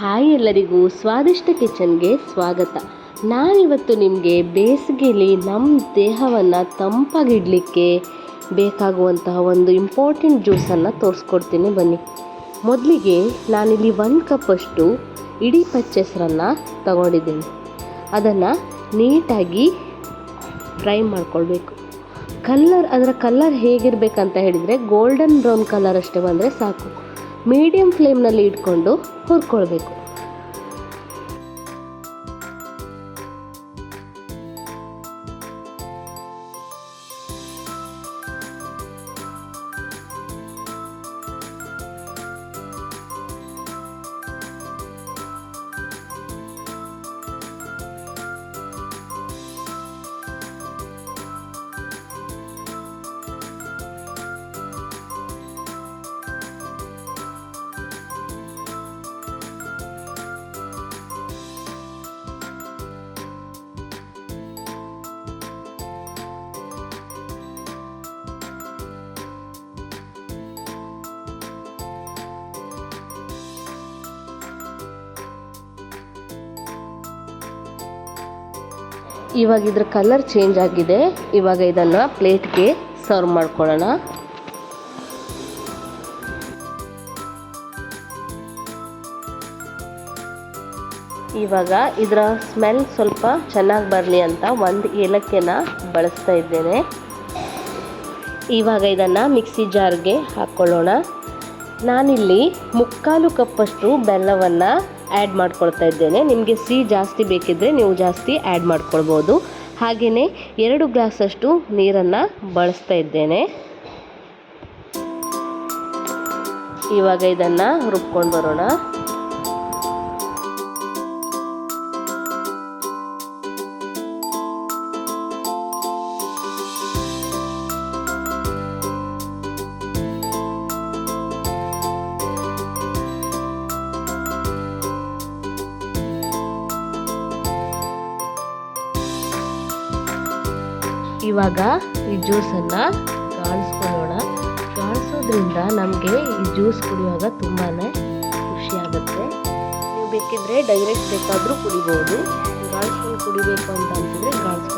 Hi ಎಲ್ಲರಿಗೂ ಸ್ವಾದಿಷ್ಟ ಕಿಚನ್ಗೆ ಸ್ವಾಗತ. ನಾನಿವತ್ತು ನಿಮಗೆ ಬೇಸಿಗೆಯಲ್ಲಿ ನಮ್ಮ ದೇಹವನ್ನು ತಂಪಾಗಿಡಲಿಕ್ಕೆ ಬೇಕಾಗುವಂತಹ ಒಂದು ಇಂಪಾರ್ಟೆಂಟ್ ಜ್ಯೂಸನ್ನು ತೋರಿಸ್ಕೊಡ್ತೀನಿ ಬನ್ನಿ. ಮೊದಲಿಗೆ ನಾನಿಲ್ಲಿ ಒಂದು ಕಪ್ಪಷ್ಟು ಇಡೀ ಪಚ್ಚೆಸರನ್ನು ತಗೊಂಡಿದ್ದೀನಿ. ಅದನ್ನು ನೀಟಾಗಿ ಫ್ರೈ ಮಾಡ್ಕೊಳ್ಬೇಕು. ಕಲ್ಲರ್, ಅದರ ಕಲ್ಲರ್ ಹೇಗಿರಬೇಕಂತ ಹೇಳಿದರೆ ಗೋಲ್ಡನ್ ಬ್ರೌನ್ ಕಲರ್ ಅಷ್ಟೇ ಬಂದರೆ ಸಾಕು. ಮೀಡಿಯಮ್ ಫ್ಲೇಮ್ನಲ್ಲಿ ಇಟ್ಕೊಂಡು ಹುರ್ಕೊಳ್ಬೇಕು. ಇವಾಗ ಇದ್ರ ಕಲರ್ ಚೇಂಜ್ ಆಗಿದೆ. ಇವಾಗ ಇದನ್ನು ಪ್ಲೇಟ್ಗೆ ಸರ್ವ್ ಮಾಡ್ಕೊಳ್ಳೋಣ. ಇವಾಗ ಇದರ ಸ್ಮೆಲ್ ಸ್ವಲ್ಪ ಚೆನ್ನಾಗಿ ಬರಲಿ ಅಂತ ಒಂದು ಏಲಕ್ಕಿನ ಬಳಸ್ತಾ ಇದ್ದೇನೆ. ಇವಾಗ ಇದನ್ನು ಮಿಕ್ಸಿ ಜಾರ್ಗೆ ಹಾಕ್ಕೊಳ್ಳೋಣ ನಾನಿಲ್ಲಿ ಮುಕ್ಕಾಲು ಕಪ್ಪಷ್ಟು ಬೆಲ್ಲವನ್ನು ಆ್ಯಡ್ ಮಾಡ್ಕೊಳ್ತಾ ಇದ್ದೇನೆ. ನಿಮಗೆ ಸಿಹಿ ಜಾಸ್ತಿ ಬೇಕಿದ್ದರೆ ನೀವು ಜಾಸ್ತಿ ಆ್ಯಡ್ ಮಾಡ್ಕೊಳ್ಬೋದು. ಹಾಗೆಯೇ ಎರಡು ಗ್ಲಾಸಷ್ಟು ನೀರನ್ನು ಬಳಸ್ತಾ ಇದ್ದೇನೆ. ಇವಾಗ ಇದನ್ನು ರುಬ್ಕೊಂಡು ಬರೋಣ. ಇವಾಗ ಈ ಜ್ಯೂಸನ್ನು ಗಾಳಿಸ್ಕೊಳ್ಳೋಣ ಗಾಳಿಸೋದ್ರಿಂದ ನಮಗೆ ಈ ಜ್ಯೂಸ್ ಕುಡಿಯುವಾಗ ತುಂಬಾ ಖುಷಿ ಆಗುತ್ತೆ. ನೀವು ಬೇಕಿದ್ರೆ ಡೈರೆಕ್ಟ್ ಬೇಕಾದರೂ ಕುಡಿಬೋದು. ಗಾಳಿಸ್ಕೊಂಡು ಕುಡಿಬೇಕು ಅಂತ ಅಂತಂದರೆ ಗಾಳಿಸ್ಕೊಂಡು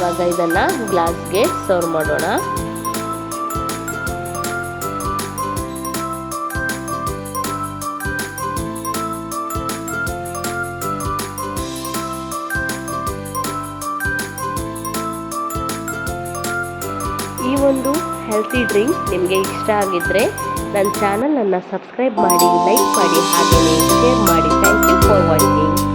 ಇವಾಗ ಇದನ್ನು ಗ್ಲಾಸ್ಗೆ ಸರ್ವ್ ಮಾಡೋಣ. ಈ ಒಂದು ಹೆಲ್ತಿ ಡ್ರಿಂಕ್ ನಿಮಗೆ ಇಷ್ಟ ಆಗಿದ್ದರೆ ನನ್ನ ಚಾನಲನ್ನು ಸಬ್ಸ್ಕ್ರೈಬ್ ಮಾಡಿ ಲೈಕ್ ಮಾಡಿ ಹಾಗೆಯೇ ಶೇರ್ ಮಾಡಿ. Thank you for watching